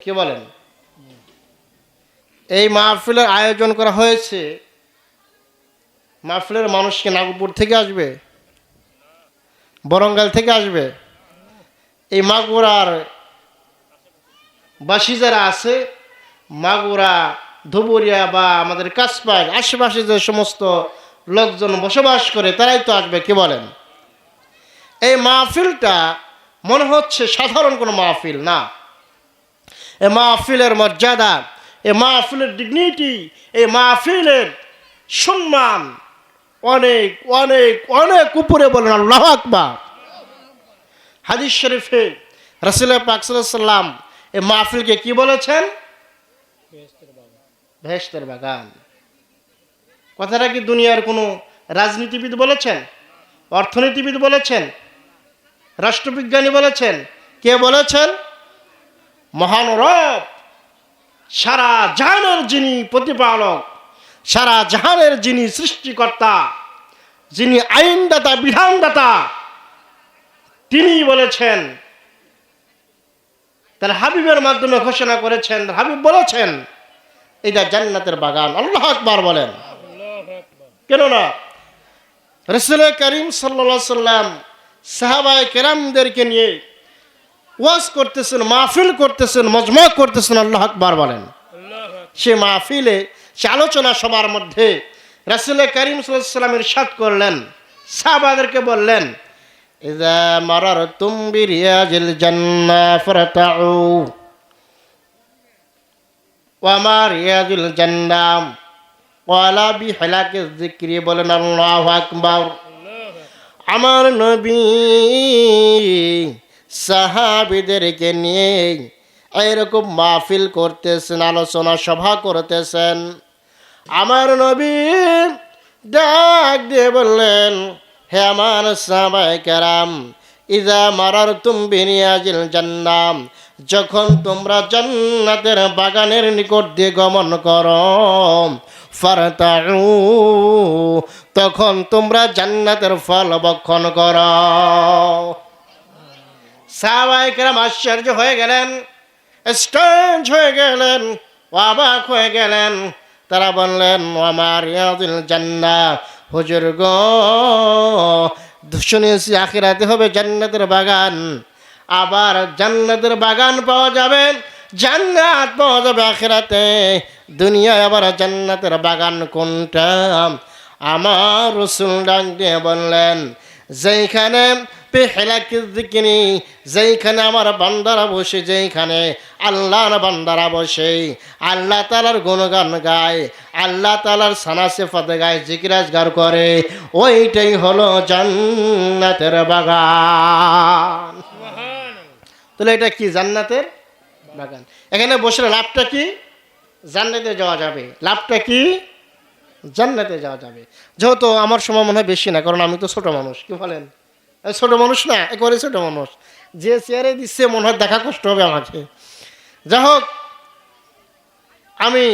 কি বলেন? এই মাহফিলের আয়োজন করা হয়েছে। মাহফিলের মানুষকে নাগপুর থেকে আসবে? বরঙ্গাল থেকে আসবে? এই মাগুরার বাসী যারা আছে, মাগুরা, ধুবুরিয়া বা আমাদের কাছপাড়, আশেপাশে যে সমস্ত লোকজন বসবাস করে, তারাই তো আসবে, কি বলেন? এই মাহফিলটা মনে হচ্ছে সাধারণ কোনো মাহফিল না। এ মাহফিলের মর্যাদা এ মাহফিলের ডিগনিটি এই মাহফিলের সম্মান। অনেক অনেক অনেক উপরে বলেন আল্লাহ আকবার। হাদিস শরীফে রসুল পাকসাল্লাম এই মাহফিলকে কি বলেছেন? ভেস্তের বাগান। কথাটা কি দুনিয়ার কোনো রাজনীতিবিদ বলেছেন? অর্থনীতিবিদ বলেছেন? রাষ্ট্রবিজ্ঞানী বলেছেন? কে বলেছেন? মহান রব, সারা জাহানের যিনি প্রতিপালক, সারা জাহানের যিনি সৃষ্টিকর্তা, যিনি আইনদাতা, বিধানদাতা, তিনি বলেছেন, তার হাবিবের মাধ্যমে ঘোষণা করেছেন, হাবিব বলেছেন, এটা জান্নাতের বাগান। আল্লাহ আকবার বলেন। কেননা রসুল করিম সাল্লা সাল্লাম সাহাবায় কেরামদেরকে নিয়ে ওয়াজ করতেছেন, মাহফিল করতেছেন, মজমা করতেছেন, আল্লাহ আকবার বলেন। সে মাহফিলে, সে আলোচনা সবার মধ্যে রাসুল করিম সাল্লামের সাত করলেন, সাহাবাদেরকে বললেন আমার নবী সাহাবিদেরকে নিয়ে এরকম মাহফিল করতেছেন, আলোচনা সভা করতেছেন। আমার নবী ডাক দিয়ে বললেন, হে আমার সাহাবাই কেরাম ইজা মারার তুম বিনিয়াজিল জান্নাম, যখন তোমরা জান্নাতের বাগানের নিকট দিয়ে গমন করো, ফারতাউ, তখন তোমরা জান্নাতের ফল বক্ষণ করো। সাহাবাই কেরাম আশ্চর্য হয়ে গেলেন, স্ট্রেঞ্জ হয়ে গেলেন, অবাক হয়ে গেলেন। তারা বললেন, আমার ইয়াদুল জান্না হুজুর গো, শুনেছি আখিরাতে হবে জান্নাতের বাগান। আবার জান্নাতের বাগান পাওয়া যাবে, জান্নাত পাওয়া যাবে আখিরাতে। দুনিয়ায় আবার জান্নাতের বাগান কোনটা? আমার রসুল ডাক দিয়ে বললেন যেইখানে পেহেলাকিনি যেইখানে আমার বান্দারা বসে, যেইখানে আল্লাহর বান্দারা বসে। আল্লাহ তালার গুণগান গায়, আল্লাহ তালার সানা সেফাতে গায় জিকিরাজগার করে। ওইটাই হলো জান্নাতের বাগান। তাহলে এটা কি, জান্নাতের বাগান? এখানে বসে লাভটা কি? জান্নাতে যাওয়া যাবে। লাভটা কি? জান্নাতে যাওয়া যাবে। যেহেতু আমার সময় মনে হয় বেশি না, কারণ আমি তো ছোট মানুষ, কি বলেন? ছোট মানুষ না, একেবারে ছোট মানুষ। যে চেয়ারে দিচ্ছে, মনে হয় দেখা কষ্ট হবে আমাকে। যাই হোক, আমি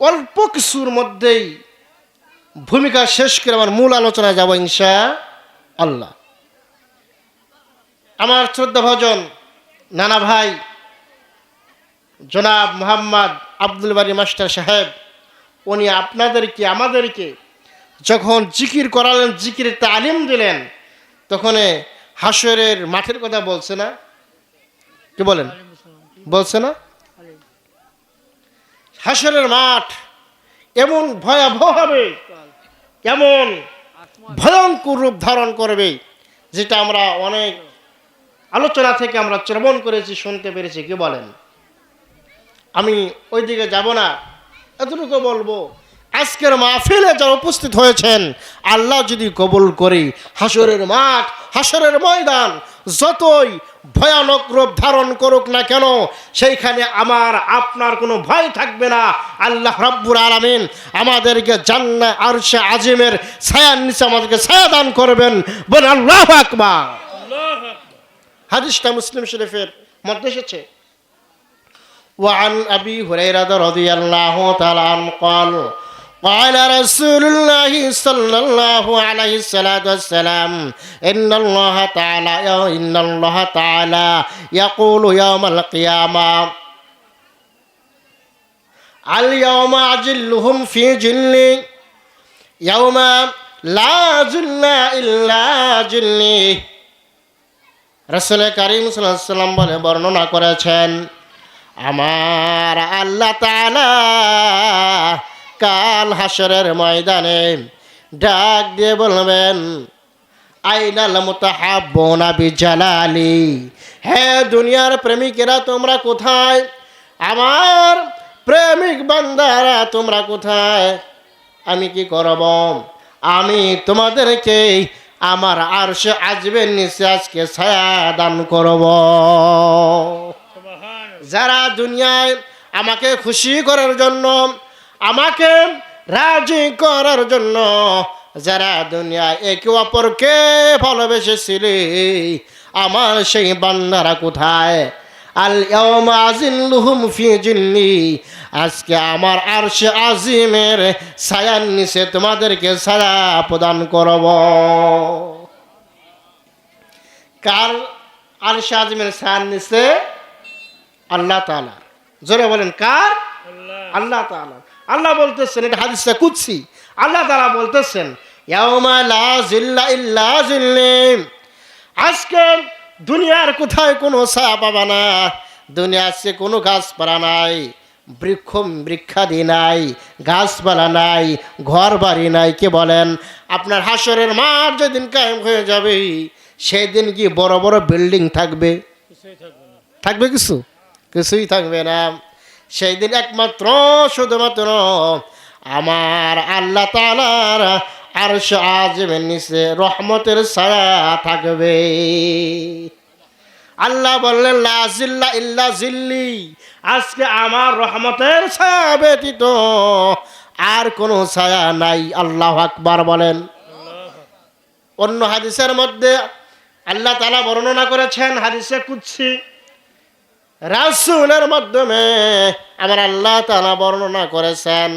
অল্প কিছুর মধ্যেই ভূমিকা শেষ করে আমার মূল আলোচনায় যাব ইনশা আল্লাহ। আমার শ্রদ্ধা ভজন নানা ভাই, জনাব মোহাম্মদ আব্দুল বাড়ি মাস্টার সাহেব, উনি আপনাদেরকে, আমাদেরকে যখন জিকির করালেন জিকিরের তালিম দিলেন, তখন হাসরের মাঠের কথা বলছে না? কি বলেন? বলছে না? হাসরের মাঠ এমন ভয়াবহ হবে, কেমন ভয়ঙ্কর রূপ ধারণ করবে, যেটা আমরা অনেক আলোচনা থেকে আমরা শ্রবণ করেছি, শুনতে পেরেছি। কি বলেন? আমি ওই দিকে যাব না, এতটুকু বলব। আজকের মাহফিলে যারা উপস্থিত হয়েছেন আল্লাহ যদি কবুল করি হাসরের মাঠ হাসরের ময়দান যতই ভয়ানক রূপ ধারণ করুক না কেন সেইখানে আমার আপনার কোনো ভয় থাকবে না আল্লাহ রব্বুর আলামিন আমাদেরকে জান্না আর সে আজিমের ছায়ার নিচে আমাদেরকে ছায়া দান করবেন বলে আল্লাহ আকবার হাদিসটা মুসলিম শরীফের মধ্যে এসেছে وعن أبي هريرة رضي الله تعالى عنه قال قال رسول الله صلى الله عليه الصلاة والسلام إن الله تعالى إن الله تعالى يقول يوم القيامة اليوم أجلهم في جلي يوم لا جل إلا جلي রসুল করিম সাল্লাম বলে বর্ণনা করেছেন আমার আল্লাহ তাআলা কাল হাসরের ময়দানে ডাক দিয়ে বলবেন আইনাল মুতাহাব্বুনা বিজালালি। হ্যাঁ দুনিয়ার প্রেমিকেরা তোমরা কোথায়? আমার প্রেমিক বান্দারা তোমরা কোথায়? আমি কি করব? আমি তোমাদেরকে আমার আরশে আজবের নিচে আজকে ছায়া দান করব। যারা দুনিয়ায় আমাকে খুশি করার জন্য আমাকে রাজি করার জন্য যারা দুনিয়ায় একে অপরকে ভালোবেসেছিলে আমার সেই বান্দারা কোথায়? আল আজিল্লুহুম ফি জিল্লি আজকে আমার আরশে আজিমের ছায়ার নিচে তোমাদেরকে ছায়া প্রদান করব। কার আরশে আজিমের ছায়ার নিচে? আল্লাহ তাআলা। জোরে বলেন কার? আল্লাহ তাআলা। আল্লাহ বলতেছেন, এটা হাদিসে কুচ্ছি আল্লাহ তাআলা বলতেছেন আজকে দুনিয়ার কোথায় কোনো ছায়া পাবা না দুনিয়া আজকে কোনো গাছপালা নাই, বৃক্ষ বৃক্ষাদি নাই, গাছপালা নাই ঘর বাড়ি নাই, কে বলেন? আপনার হাসরের মাঠ যেদিন কায়েম হয়ে যাবে সেই দিন কি বড় বড় বিল্ডিং থাকবে? থাকবে কিছু? কিছুই থাকবে না। সেই দিন একমাত্র, শুধুমাত্র আমার আল্লাহ তালার আর আজমের রহমতের ছায়া থাকবে। আল্লাহ বললেন, লা জিল্লা ইল্লা জিল্লি। আজকে আমার রহমতের ছায়া ব্যতীত আর কোনো ছায়া নাই, আল্লাহ আকবার বলেন। অন্য হাদিসের মধ্যে আল্লাহ তালা বর্ণনা করেছেন, হাদিসে কুচ্ছি রাসুলের মাধ্যমে আমার আল্লাহ তালা বর্ণনা করেছেন,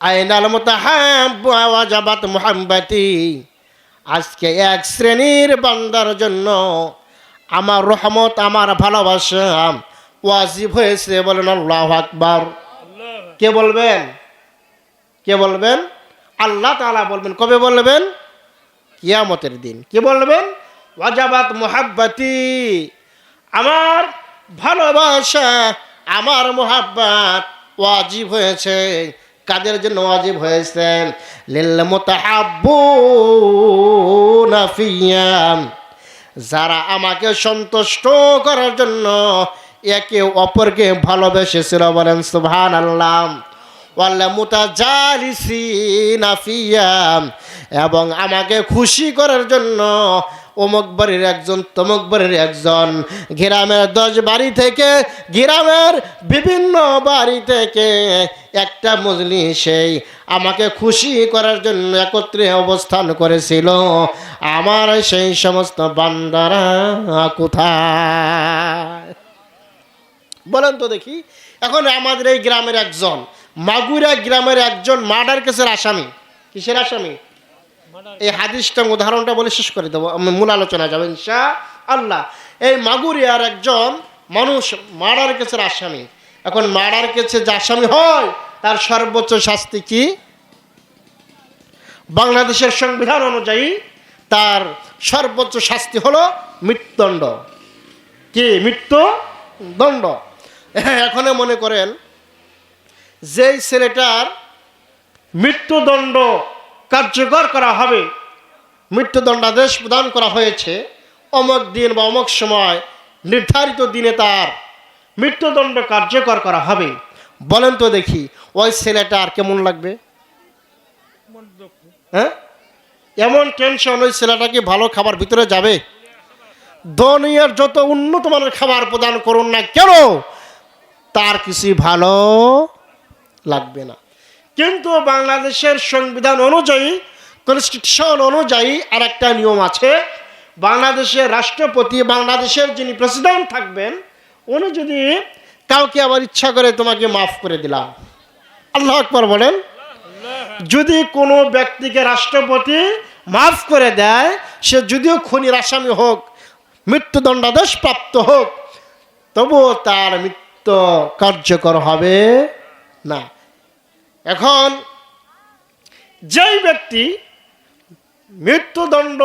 আইনাল মুতাহাব্বু ওয়াজাবাত মুহাব্বাতি আজকে এক শ্রেণির বান্দার জন্য আমার রহমত, আমার ভালোবাসা ওয়াজিব হয়েছে বলেন আল্লাহ আকবার। কে বলবেন? কে বলবেন? আল্লাহ তাআলা বলবেন। কবে বলবেন? কিয়ামতের দিন। কে বলবেন? ওয়াজাবাত মুহাব্বাতি আমার ভালোবাসা, আমার মোহাব্বাত ওয়াজিব হয়েছে, কাদের জন্য ওয়াজিব হয়েছে? লিল মুতাহাব্বুনা ফিয়াম। যারা আমাকে সন্তুষ্ট করার জন্য একে অপরকে ভালোবেসেছিল বলেন সুবহান আল্লাহ ওয়াল্লা ফিয়াম। এবং আমাকে খুশি করার জন্য অমুক বাড়ির একজন তমুক বাড়ির একজন। গ্রামের দশ বাড়ি থেকে, গ্রামের বিভিন্ন বাড়ি থেকে একটা মজলি সেই আমাকে খুশি করার জন্য একত্রে অবস্থান করেছিল। আমার সেই সমস্ত বান্দারা কোথায়? বলেন তো দেখি। এখন আমাদের এই গ্রামের একজন, মাগুরা গ্রামের একজন মার্ডার কেসের আসামি। কিসের আসামি? এই হাদিসটা উদাহরণটা বলে শেষ করে দেবো। মূল আলোচনা যাব ইনশা আল্লাহ এই মাগুরিয়ার একজন মানুষ মার্ডার কেসের আসামি। এখন মার্ডার কেসে যে আসামি হয়, তার সর্বোচ্চ শাস্তি কি? বাংলাদেশের সংবিধান অনুযায়ী তার সর্বোচ্চ শাস্তি হলো মৃত্যুদণ্ড। কি? মৃত্যু দণ্ড হ্যাঁ এখনে মনে করেন, যেই ছেলেটার মৃত্যুদণ্ড কার্যকর করা হবে। মৃত্যুদণ্ডাদেশ প্রদান করা হয়েছে। অমক দিন বা অমক সময় নির্ধারিত দিনে তার মৃত্যুদণ্ড কার্যকর করা হবে। বলেন তো দেখি, ওই ছেলেটা আর কেমন লাগবে? হ্যাঁ? এমন টেনশন ওই ছেলেটা কি ভালো খাবার ভিতরে যাবে? দুনিয়ার যত উন্নত মানের খাবার প্রদান করুন না কেন, তার কিছুই ভালো লাগবে না। কিন্তু বাংলাদেশের সংবিধান অনুযায়ী কনস্টিটিউশন অনুযায়ী আর একটা নিয়ম আছে। বাংলাদেশের রাষ্ট্রপতি, বাংলাদেশের যিনি প্রেসিডেন্ট থাকবেন, উনি যদি কাউকে আবার ইচ্ছা করে তোমাকে মাফ করে দিলাম। আল্লাহ আকবর বলেন। যদি কোনো ব্যক্তিকে রাষ্ট্রপতি মাফ করে দেয়, সে যদিও খুনির আসামি হোক, মৃত্যুদণ্ডাদেশ প্রাপ্ত হোক, তবুও তার মৃত্যু কার্যকর হবে না। এখন যেই ব্যক্তি মৃত্যুদণ্ড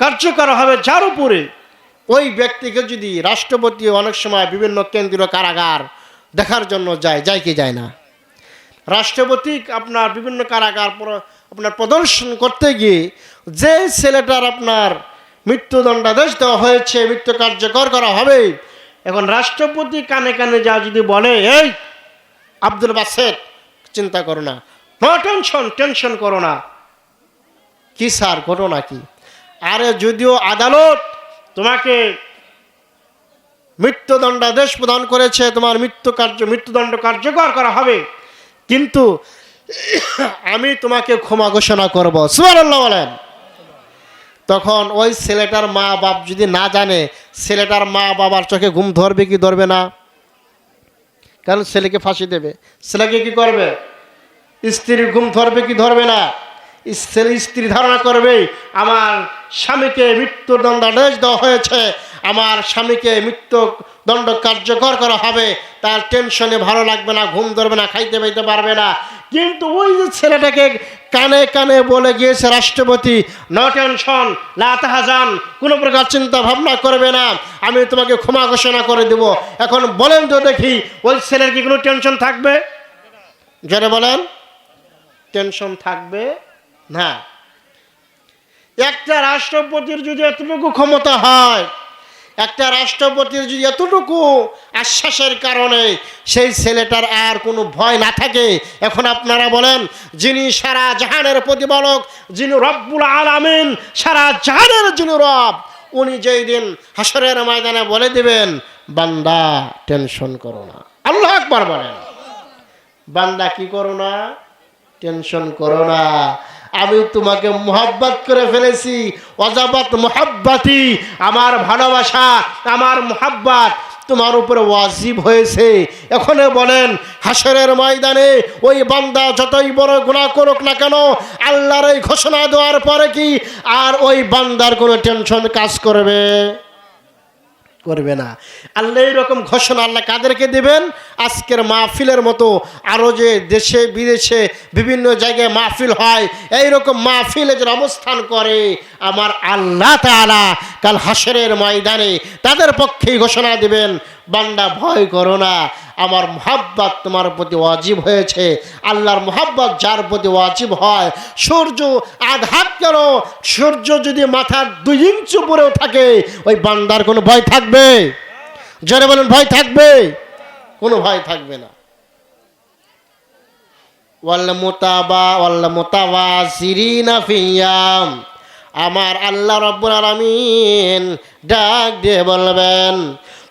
কার্যকর হবে যার উপরে, ওই ব্যক্তিকে যদি রাষ্ট্রপতি অনেক সময় বিভিন্ন কেন্দ্রীয় কারাগার দেখার জন্য যায় যায় কি যায় না? রাষ্ট্রপতি আপনার বিভিন্ন কারাগার আপনার প্রদর্শন করতে গিয়ে যে ছেলেটার আপনার মৃত্যুদণ্ডাদেশ দেওয়া হয়েছে, মৃত্যু কার্যকর করা হবে, এখন রাষ্ট্রপতি কানে কানে যা যদি বলে, এই, আব্দুল বাসেদ চিন্তা করো না। নো টেনশন টেনশন করো না। কি স্যার, ঘটনা কি? আরে যদিও আদালত তোমাকে মৃত্যুদণ্ডাদেশ প্রদান করেছে, তোমার মৃত্যু কার্য, মৃত্যুদণ্ড কার্যকর করা হবে, কিন্তু আমি তোমাকে ক্ষমা ঘোষণা করব। সুবহানাল্লাহ বলেন। তখন ওই ছেলেটার মা বাপ যদি না জানে, ছেলেটার মা বাবার চোখে ঘুম ধরবে কি ধরবে না? কারণ ছেলেকে ফাঁসি দেবে। ছেলেকে কি করবে? স্ত্রীর ঘুম ধরবে কি ধরবে না? ছেলে স্ত্রী ধারণা করবে, আমার স্বামীকে মৃত্যুদণ্ডাদেশ দেওয়া হয়েছে। আমার স্বামীকে মৃত্যুদণ্ড কার্যকর করা হবে। তার টেনশনে ভালো লাগবে না, ঘুম ধরবে না, খাইতে পাইতে পারবে না। কিন্তু ওই যে ছেলেটাকে কানে কানে বলে গিয়েছে রাষ্ট্রপতি নো টেনশন লাতাহাজান কোনো প্রকার চিন্তা ভাবনা করবে না। আমি তোমাকে ক্ষমা ঘোষণা করে দেব। এখন বলেন তো দেখি, ওই ছেলের কি কোনো টেনশন থাকবে? জোরে বলেন। টেনশন থাকবে না। একটা রাষ্ট্রপতির যদি এতটুকু ক্ষমতা হয় একটা রাষ্ট্রপতির যদি এতটুকু আশ্বাসের কারণে সেই ছেলেটার আর কোনো ভয় না থাকে, এখন আপনারা বলেন, যিনি সারা জাহানের প্রতিপালক, যিনি রব্বুল আলামিন, সারা জাহানের যিনি রব, উনি যেই দিন হাসরের ময়দানে বলে দিবেন, বান্দা, টেনশন করো না। আল্লাহ একবার বলেন। বান্দা কি করো না? টেনশন করো না। আমি তোমাকে মোহাব্বত করে ফেলেছি। অজাবাত মোহাব্বাতি আমার ভালোবাসা, আমার মোহাব্বাত তোমার উপরে ওয়াজিব হয়েছে। এখনে বলেন হাসরের ময়দানে ওই বান্দা যতই বড় গুণা করুক না কেন, আল্লাহর এই ঘোষণা দেওয়ার পরে কি আর ওই বান্দার কোনো টেনশন কাজ করবে? করবে না। আল্লাহ এইরকম ঘোষণা আল্লাহ কাদেরকে দেবেন? আজকের মাহফিলের মতো আরও যে দেশে, বিদেশে বিভিন্ন জায়গায় মাহফিল হয়, এইরকম মাহফিলে যেন অবস্থান করে, আমার আল্লাহ তালা কাল হাসরের ময়দানে তাদের পক্ষেই ঘোষণা দেবেন বান্ডা ভয় করো না। আমার মোহাব্বত তোমার প্রতি ওয়াজিব হয়েছে। আল্লাহর মোহাব্বত যার প্রতি ওয়াজিব হয়, সূর্য আঘাত কেন সূর্য যদি মাথার দুই ইঞ্চ উপরেও থাকে, ওই বান্দার কোনো ভয় থাকবে? জোরে বলেন, ভয় থাকবে? কোনো ভয় থাকবে না। আমার আল্লাহ রব্বুল আলামিন ডাক দিয়ে বলবেন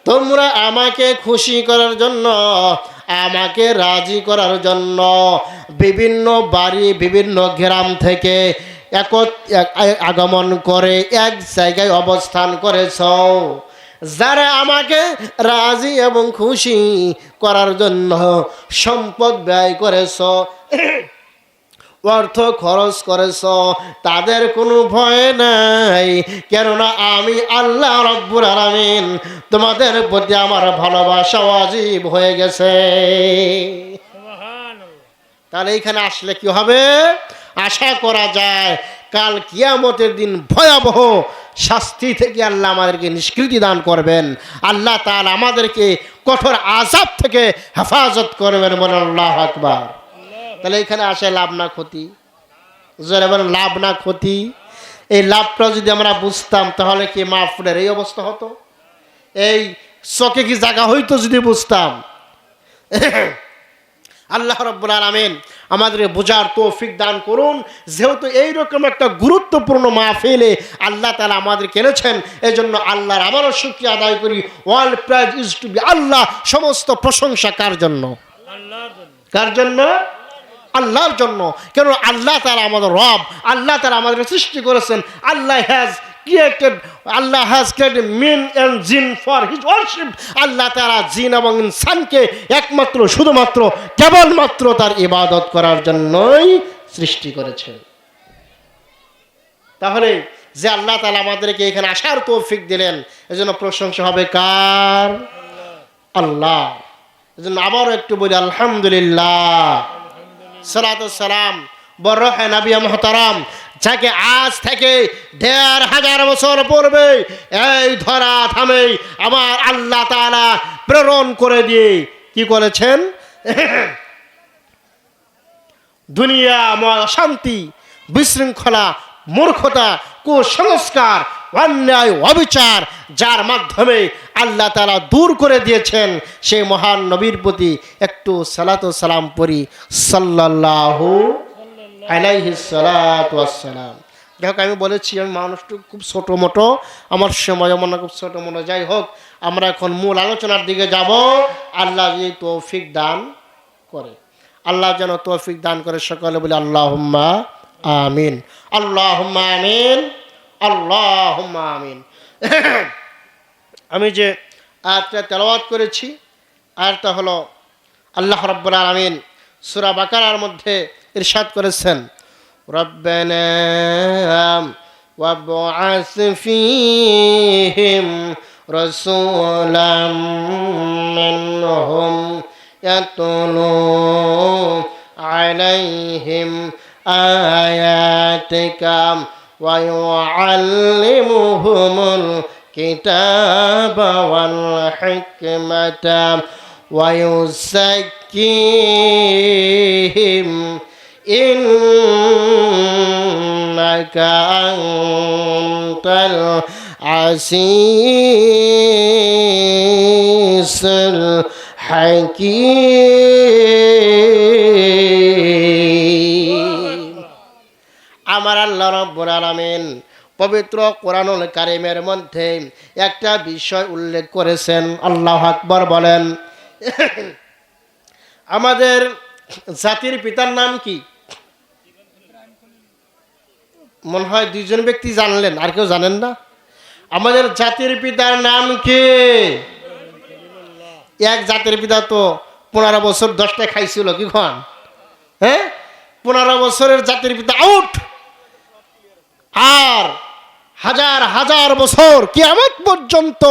তোমরা আমাকে খুশি করার জন্য, আমাকে রাজি করার জন্য বিভিন্ন বাড়ি, বিভিন্ন গ্রাম থেকে এক- আগমন করে এক জায়গায় অবস্থান করেছ। যারা আমাকে রাজি এবং খুশি করার জন্য সম্পদ ব্যয় করেছ অর্থ খরচ করেছ, তাদের কোনো ভয় নাই। কেননা আমি আল্লাহ রব্বুর আলামিন, তোমাদের প্রতি আমার ভালোবাসা অজীব হয়ে গেছে। তাহলে এইখানে আসলে কি হবে? আশা করা যায়, কাল কিয়ামতের দিন ভয়াবহ শাস্তি থেকে আল্লাহ আমাদেরকে নিষ্কৃতি দান করবেন। আল্লাহ তাআলা আমাদেরকে কঠোর আজাব থেকে হেফাজত করবেন বলে আল্লাহ আকবার। তাহলে এখানে আসে লাভ না ক্ষতি। জোরে বলেন লাভ না ক্ষতি। এই লাভটা যদি আমরা বুঝতাম তাহলে কি মাহফুলের এই অবস্থা হতো? এই চকে কি জায়গা হইতো যদি বুঝতাম? আল্লাহ রব্বুল আলমিন আমাদের বোঝার তৌফিক দান করুন। যেহেতু এইরকম একটা গুরুত্বপূর্ণ মাহফিলে আল্লাহ তালা আমাদের কেনেছেন এই জন্য আল্লাহর আমারও শুক্রিয়া আদায় করি। World praise is to be Allah সমস্ত প্রশংসা কার জন্য। কার জন্য? আল্লাহর জন্য। কেন আল্লাহ তারা আমাদের রব আল্লাহ তারা আমাদের সৃষ্টি করেছেন। Allah has created, Allah has created men and jinn for his worship. আল্লাহ তারা জিন এবং ইনসানকে একমাত্র শুধুমাত্র কেবলমাত্র তার ইবাদত করার জন্যই সৃষ্টি করেছেন। তাহলে যে আল্লাহ তালা আমাদেরকে এখানে আসার তৌফিক দিলেন এজন্য প্রশংসা হবে কার? আল্লাহ। এজন্য আবারও একটু বলি আলহামদুলিল্লাহ। সালাম বড় হয় নাবিয়া মহতারাম, যাকে আজ থেকে দেড় হাজার বছর পূর্বে এই ধরা থামে আমার আল্লাহ তাআলা প্রেরণ করে দিয়ে কি করেছেন? দুনিয়া শান্তি বিশৃঙ্খলা, মূর্খতা, কুসংস্কার অন্যায় অবিচার, যার মাধ্যমে আল্লাহ তালা দূর করে দিয়েছেন, সেই মহান নবীর প্রতি একটু সালাত সালাম পড়ি। সাল্লাল্লাহু আলাইহি ওয়াসসালাম। যাই হোক আমি বলেছি, আমি মানুষটা খুব ছোটো মোটো, আমার সময় মনে খুব ছোটো মোটো। যাই হোক, আমরা এখন মূল আলোচনার দিকে যাব। আল্লাহ যদি তৌফিক দান করে। আল্লাহ যেন তৌফিক দান করে সকলে বলে আল্লাহ আমিন। আল্লাহ আমিন। আল্লাহ আমিন আমি যে আয়াতটা তেলাওয়াত করেছি আয়াতটা হলো আল্লাহ রব্বুল আলমিন সুরা বাকারার মধ্যে ইরশাদ করেছেন রব্বানা وابعث فيهم رسولا منهم يتلو عليهم آياتك ويعلمهم الكتاب والحكمة ويزكيهم إنك أنت العزيز الحكيم রব্বুল আলামিন। পবিত্র কোরআনুল কারিমের মধ্যে একটা বিষয় উল্লেখ করেছেন, আল্লাহ আকবর বলেন। আমাদের জাতির পিতার নাম কি? মনে হয় দুইজন ব্যক্তি জানলেন, আর কেউ জানেন না। আমাদের জাতির পিতার নাম কি? এক জাতির পিতা তো পনেরো বছর দশটা খাইছিল, কি খন হ্যাঁ? পনেরো বছরের জাতির পিতা আউট। আর হাজার হাজার বছর কিয়ামত পর্যন্ত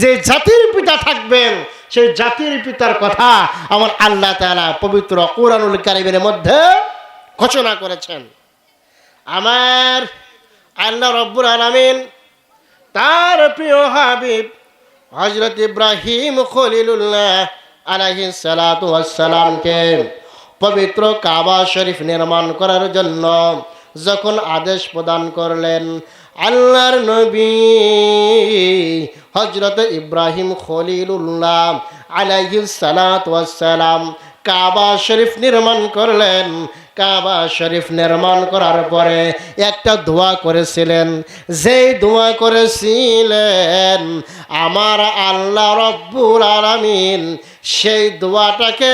যে জাতির পিতা থাকবেন, সেই জাতির পিতার কথা আমার আল্লাহ তালা পবিত্র কোরআনুল কারিমের মধ্যে ঘোষণা করেছেন। আমার আল্লাহ রব্বুল আলামিন তার প্রিয় হাবিব হজরত ইব্রাহিম খলিলুল্লাহ আলাইহি সালাতু ওয়াসসালামকে পবিত্র কাবা শরীফ নির্মাণ করার জন্য যখন আদেশ প্রদান করলেন আল্লাহর নবী হজরত ইব্রাহিম খলিলুল্লাহ আলাইহিস সালাতু ওয়াসসালাম কাবা শরীফ নির্মাণ করলেন। কাবা শরীফ নির্মাণ করার পরে একটা দোয়া করেছিলেন। যেই দোয়া করেছিলেন, আমার আল্লাহ রব্বুল আলমিন সেই দোয়াটাকে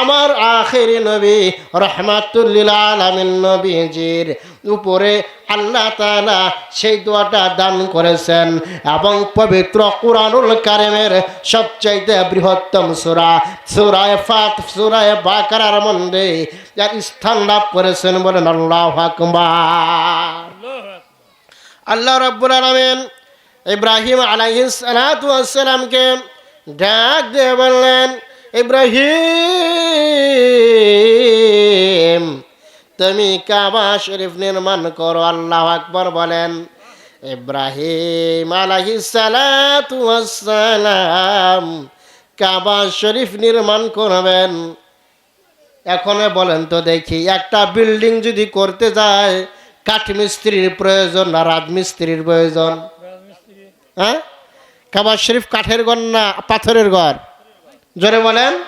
আমার আখেরি নবী রহমাতুল্লিল আলমিন নবীজির উপরে আল্লাহ তালা সেই দোয়াটা দান করেছেন এবং পবিত্র কুরআনুল কারেমের সবচাইতে বৃহত্তম সূরা, সুরায় ফাত, সুরায় বাকার মধ্যে যার স্থান লাভ করেছেন বলেন আল্লাহু আল্লাহ রাব্বুল আলামিন ইব্রাহিম আলাইহিস সালাতু ওয়াস সালামকে ডাক দিয়ে বললেন, ইব্রাহিম তুমি কাবা শরীফ নির্মাণ করো, আল্লাহ আকবর বলেন। ইব্রাহিম আলাহি সালাম কাবা শরীফ নির্মাণ করবেন। এখন বলেন তো দেখি, একটা বিল্ডিং যদি করতে যায়, কাঠমিস্ত্রির প্রয়োজন না রাজমিস্ত্রির প্রয়োজন? হ্যাঁ? কাবা শরীফ কাঠের ঘর না পাথরের ঘর? জোরে বলেন,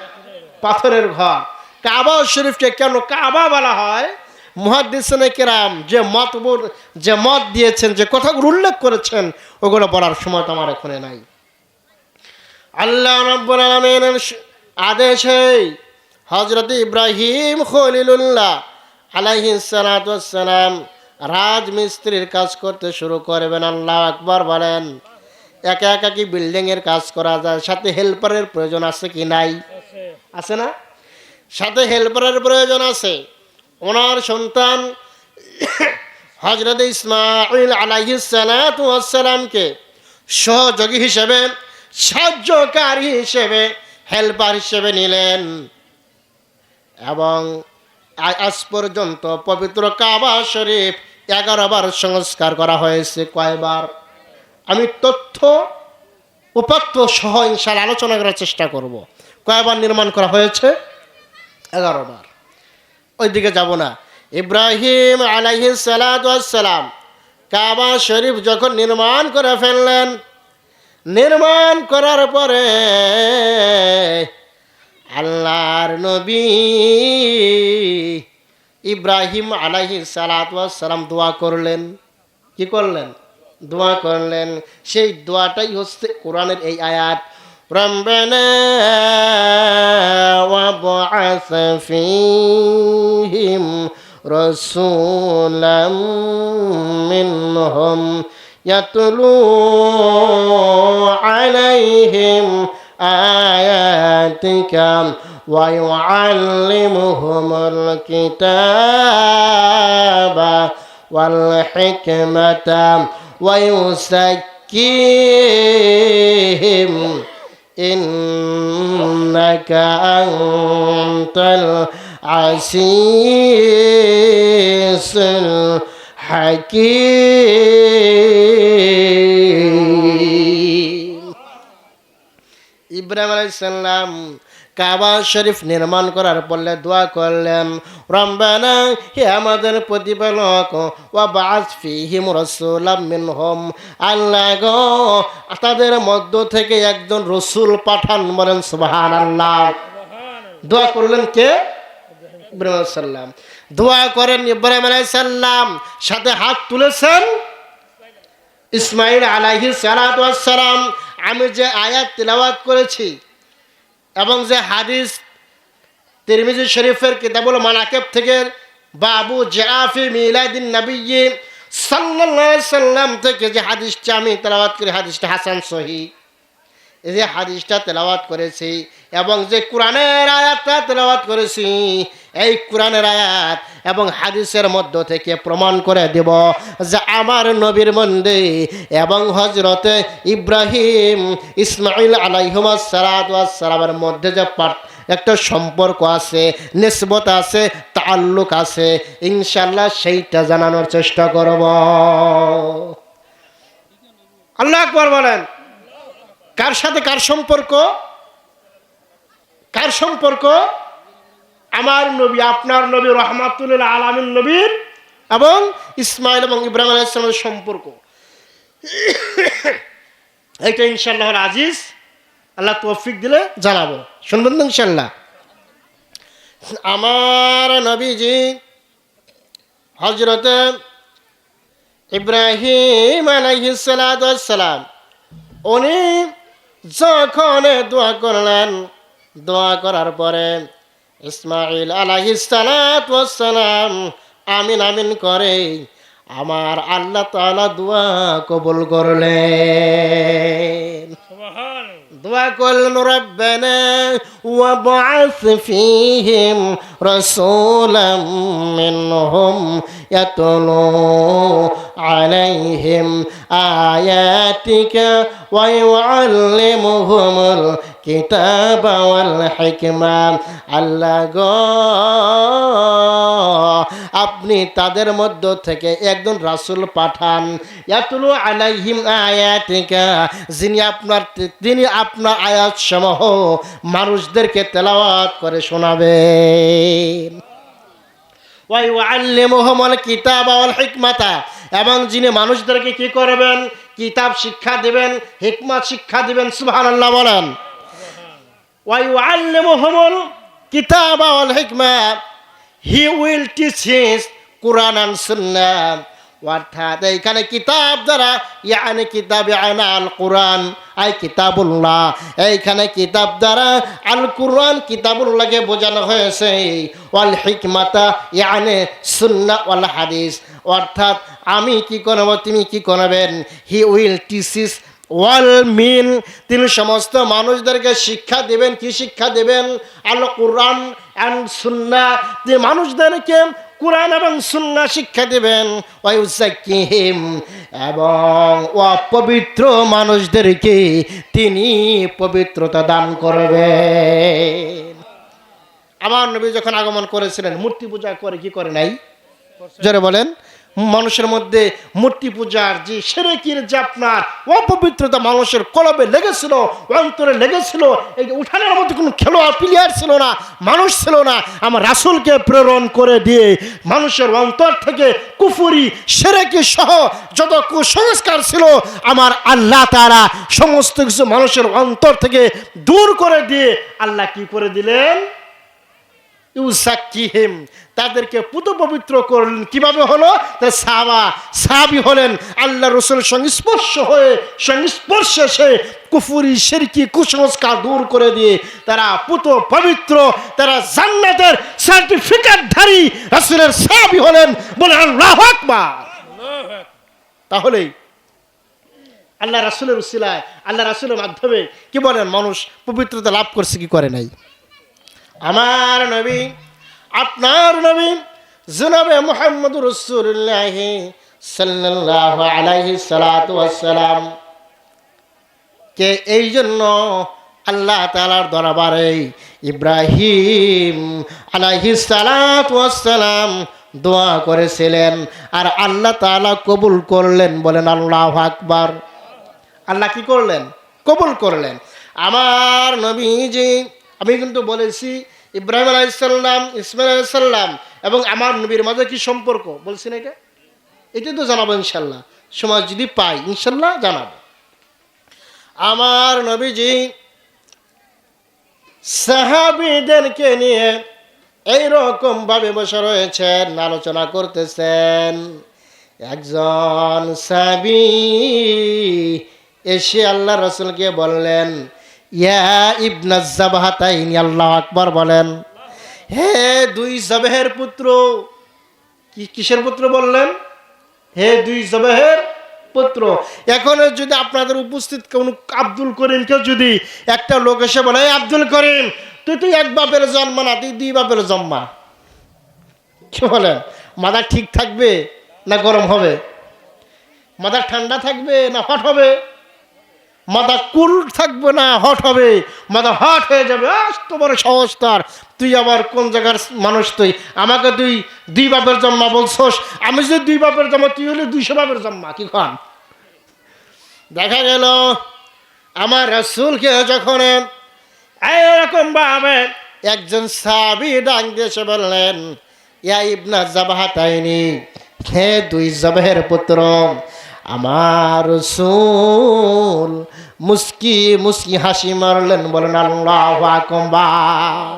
পাথরের ঘর। কাবা শরীফকে কেন কাবা বলা হয়? মহাদিসনে কেরাম যে মত যে মত দিয়েছেন, যে কথাগুলো উল্লেখ করেছেন, ওগুলো বলার সময় তো আমার এখানে নাই। আল্লাহ রব্বুল আলমিনের আদেশে হজরত ইব্রাহিম খলিলুল্লাহ আলাইহি সালাম রাজমিস্ত্রির কাজ করতে শুরু করবেন। আল্লাহ আকবার বলেন, একা একা কি বিল্ডিং এর কাজ করা যায়? সাথে হেল্পারের প্রয়োজন আছে কি নাই? আছে না? সাথে হেল্পারের প্রয়োজন আছে। ওনার সন্তান হজরত ইসমাইল আলাইসালামকে সহযোগী হিসেবে, সাহায্যকারী হিসেবে, হেল্পার হিসেবে নিলেন। এবং আজ পর্যন্ত পবিত্র কাবা শরীফ এগারো বার সংস্কার করা হয়েছে কয়বার? আমি তথ্য, উপাত্ত সহ ইনশাল আলোচনা করার চেষ্টা করব। কয়বার নির্মাণ করা হয়েছে? এগারো বার ওইদিকে যাব না। ইব্রাহিম আলাইহি সালাম কাবা শরীফ যখন নির্মাণ করে ফেললেন, নির্মাণ করার পরে আল্লাহর নবী ইব্রাহিম আলাইহি সালাম দোয়া করলেন। কি করলেন? দোয়া করলেন। সেই দোয়াটাই হচ্ছে কোরআনের এই আয়াত। ربنا وابعث فيهم رسولا منهم يتلو عليهم آياتك ويعلمهم الكتاب والحكمة ويزكيهم إنك أنت العزيز الحكيم إبراهيم عليه السلام কাবা শরীফ নির্মাণ করার পরে দোয়া করলেন। রম্বানা হে আমাদের প্রতিপালক, ওয়া বাস ফিহিম রাসূলাম মিনহুম। আল্লাহ গো, তাদের মধ্য থেকে একজন রসুল পাঠান বলেন সুবাহান আল্লাহ দোয়া করলেন কে? ইব্রাহিম সালাম। দোয়া করেন ইব্রাহিম আলাইহিস সালাম। সাথে হাত তুলেছেন ইসমাইল আলাইহি সালাম। আমি যে আয়াত তিলাওয়াত করেছি এবং যে হাদিস তিরমিজি শরীফের কিতাবুল মানাকেব থেকে বাবু জাফি মিলাদিন নবী আলাইহি সাল্লাম থেকে যে হাদিসটা আমি তেলাওয়াত করি, হাদিসটা হাসান সহি। এই যে হাদিসটা তেলাওয়াত করেছি এবং যে কোরআনের আয়াতটা তেলাওয়াত করেছি, এই কোরআনের আয়াত এবং হাদিসের মধ্য থেকে প্রমাণ করে দেব যে আমার নবীর মধ্যে এবং হজরতে ইব্রাহিম ইসমাইল আলাইহমাসালামের মধ্যে যে একটা সম্পর্ক আছে, নিসবত আছে তাল্লুক আছে ইনশাল্লাহ সেইটা জানানোর চেষ্টা করব। আল্লাহ আকবর বলেন। কার সাথে কার সম্পর্ক? কার সম্পর্ক? আমার নবী, আপনার নবী রহমাতুল্লাহ আলামিন নবীর এবং ইসমাইল এবং ইব্রাহিম আলাহ ইসলামের সম্পর্ক। এইটা ইনশাল্লাহ আজিজ। আল্লাহ তৌফিক দিলে জানাব। শুনবেন তো ইনশাল্লাহ আমার নবীজি হজরত ইব্রাহিম আলাইহিসালাম উনি যখন দোয়া করলেন দোয়া করার পরে ইসমাইল আলাইহিসালাম আমিন আমিন করে আমার আল্লাহ তাআলা দোয়া কবুল করলেন। দোয়া করলেন রব্বানা ফীহিম রাসূলাম মিনহুম ইয়াতলু আলাইহিম আয়াতিকা ওয়া ইউআল্লিমুহুমুল কিতাবা ওয়াল হিকমা আল্লাহ গো, আপনি তাদের মধ্য থেকে একজন রাসূল পাঠান। ইয়াতুলু আলাইহিম আয়াতিকা, যিনি আপনার, তিনি আপনার আয়াত সমূহ মানুষদেরকে তেলাওয়াত করে শোনাবেন। ওয়াইউআল্লিমুহুমুল কিতাবা ওয়াল হিকমাতা, এবং যিনি মানুষদেরকে কি করবেন? কিতাব শিক্ষা দিবেন, হিকমত শিক্ষা দিবেন, সুবহানাল্লাহ বলেন। হি উইল সুন্নাহ অর্থাৎ এইখানে কিতাব দ্বারা আনা আল কোরআন, আই এইখানে কিতাবুল্লাহকে বোঝানো হয়েছে। ওয়াল হিকমাতা, ইয়ানে সুন্না ওয়াল হাদিস। অর্থাৎ আমি কি করব, তুমি কি করবেন? হি উইল টিসিস ওয়াল মিন, তিনি সমস্ত মানুষদেরকে শিক্ষা দেবেন, কি শিক্ষা দেবেন? আল কোরআন অ্যান্ড সুন্না, যে মানুষদেরকে কোরআন এবং সুন্না শিক্ষা দেবেন। ওয়াইউসাকিহিম এবং অপবিত্র মানুষদেরকে তিনি পবিত্রতা দান করবেন। আমার নবী যখন আগমন করেছিলেন, মূর্তি পূজা করে কি করে নাই? জোরে বলেন। মানুষের মধ্যে মূর্তি পূজার যে সেরেকির যে আপনার অপবিত্রতা মানুষের কলবে লেগেছিল, অন্তরে লেগেছিল, এই উঠানের মধ্যে কোনো খেলোয়াড় প্লেয়ার ছিল না, মানুষ ছিল না, আমার রাসুলকে প্রেরণ করে দিয়ে মানুষের অন্তর থেকে কুফুরি, সেরেকি সহ যত কুসংস্কার ছিল, আমার আল্লাহ তারা সমস্ত কিছু মানুষের অন্তর থেকে দূর করে দিয়ে আল্লাহ কি করে দিলেন? তাদেরকে পুত পবিত্র করলেন। কীভাবে হলো? সাবা, সাবি হলেন আল্লাহ রসুলের সংস্পর্শ হয়ে, সংস্পর্শে সে কুফুরি, সেরকি, কুসংস্কার দূর করে দিয়ে তারা পুত পবিত্র তারা জান্নাতের সার্টিফিকেটধারী রসুলের সাবি হলেন। বলে আল্লাহ তাহলেই আল্লাহ রাসুলের উসিলায়, আল্লাহ রাসুলের মাধ্যমে কি বলেন? মানুষ পবিত্রতা লাভ করছে কি করে নাই? আমার নবী, আপনার নবী জনাবে মোহাম্মদ রসুল্লাহ সাল্লাহ আলাইহি সালাতু ওয়াসসালাম। কে এই জন্য আল্লাহ তালার দরবারে ইব্রাহিম আলাইহি সালাতু ওয়াসসালাম দোয়া করেছিলেন আর আল্লাহ তাআলা কবুল করলেন, বলেন আল্লাহ আকবার। আল্লাহ কি করলেন? কবুল করলেন। আমার নবীজি আমি কিন্তু বলেছি ইব্রাহিম আলাইসাল্লাম ইসমাইল আলাইসাল্লাম এবং আমার নবীর মাঝে কি সম্পর্ক? বলছি না এটা? এটাই তো জানাব ইনশাল্লাহ সময় যদি পাই ইনশাল্লাহ জানাব। আমার নবীজি সাহাবিদেরকে নিয়ে এইরকম ভাবে বসে রয়েছেন, আলোচনা করতেছেন। একজন সাবি এসে আল্লাহ রসুলকে বললেন আকবর বলেন। দুই জবেহের পুত্র পুত্র বললেন? দুই জবেহের পুত্র যদি আপনাদের উপস্থিত কোন আব্দুল করিম, কেউ যদি একটা লোক এসে বলে আব্দুল করিম, তুই তুই এক বাপের জন্ম না, তুই দুই বাপের জন্মা। কি বলেন মাথা ঠিক থাকবে না গরম হবে? মাথা ঠান্ডা থাকবে না হট হবে? মাথা কুল থাকবে না, হট হবে। মাথা হট হয়ে যাবে। তোমার তার। তুই আবার কোন জায়গার মানুষ তুই? আমাকে তুই দুই বাপের জন্মা বলছস। আমি যদি দুই বাপের জন্মা, তুই হলে দুইশো বাপের জন্মা। কি খান দেখা গেল, আমার রসুলকে যখন এরকম ভাবে একজন সাবি ডাং দেশে বললেন, ইয়া ইবনা জাবাহাতাইনি হে দুই জবের পুত্র। আমার রসুল মুস্কি মুস্কি হাসি মারলেন, বলেন, আল্লাহ আকবার।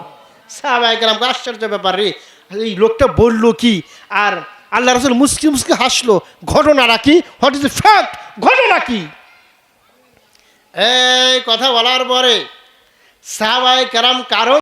আশ্চর্য ব্যাপার রে, এই লোকটা বলল কি? আর আল্লাহ রসুল মুস্কি মুস্কি হাসলো, ঘটনাটা কি? হোয়াট ইজ ফ্যাক্ট ঘটনা কি? এই কথা বলার পরে সাহাবাই কারাম কারণ